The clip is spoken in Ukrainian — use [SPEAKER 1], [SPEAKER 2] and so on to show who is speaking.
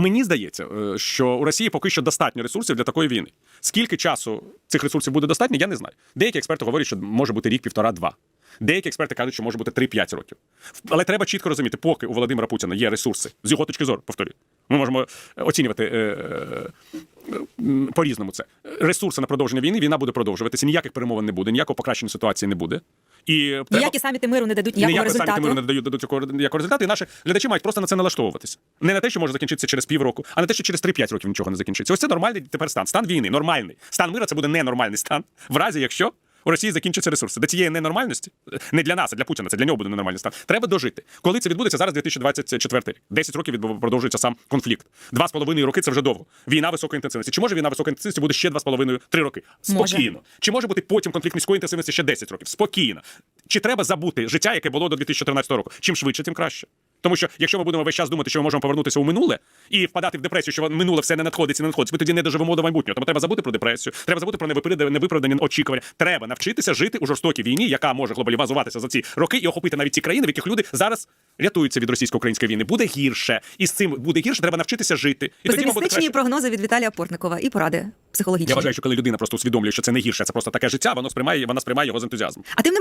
[SPEAKER 1] Мені здається, е, що у Росії поки що достатньо ресурсів для такої війни. Скільки часу цих ресурсів буде достатньо, я не знаю. Деякі експерти говорять, що може бути рік, півтора-два. Деякі експерти кажуть, що може бути 3-5 років. Але треба чітко розуміти, поки у Володимира Путіна є ресурси, з його точки зору, повторюю. Ми можемо е, оцінювати е, по-різному це. Ресурси на продовження війни, війна буде продовжуватися, ніяких перемовин не буде, ніякого покращення ситуації не буде. І треба-
[SPEAKER 2] Ніякі саміти миру не дадуть ніякого
[SPEAKER 1] Ніякі
[SPEAKER 2] результату.
[SPEAKER 1] саміти миру не дають дадуть якого, ніякого результату, і наші глядачі мають просто на це налаштовуватися. Не на те, що може закінчитися через півроку, а на те, що через 3-5 років нічого не закінчиться. Ось це нормальний тепер стан. Стан війни, нормальний. Стан мира це буде ненормальний стан. В разі, якщо у Росії закінчаться ресурси. До цієї ненормальності, не для нас, а для Путіна, це для нього буде ненормальний стан. Треба дожити. Коли це відбудеться зараз 2024 рік. 10 років продовжується сам конфлікт. Два з половиною роки це вже довго. Війна високої інтенсивності. Чи може війна високої інтенсивності буде ще два з половиною три роки?
[SPEAKER 2] Може.
[SPEAKER 1] Спокійно. Чи може бути потім конфлікт низької інтенсивності ще 10 років? Спокійно. Чи треба забути життя, яке було до 2014 року? Чим швидше, тим краще. Тому що якщо ми будемо весь час думати, що ми можемо повернутися у минуле і впадати в депресію, що минуле все не надходиться, не надходиться, ми тоді не доживемо до майбутнього. Тому треба забути про депресію, треба забути про невиправдані очікування. Треба навчитися жити у жорстокій війні, яка може глобалізуватися за ці роки і охопити навіть ці країни, в яких люди зараз рятуються від російсько-української війни. Буде гірше, і з цим буде гірше. Треба навчитися жити. І
[SPEAKER 2] Песимістичні прогнози від Віталія Портникова і поради психологічні.
[SPEAKER 1] Я вважаю, що коли людина просто усвідомлює, що це не гірше, це просто таке життя, воно сприймає, вона сприймає його з ентузіазмом.
[SPEAKER 2] А тим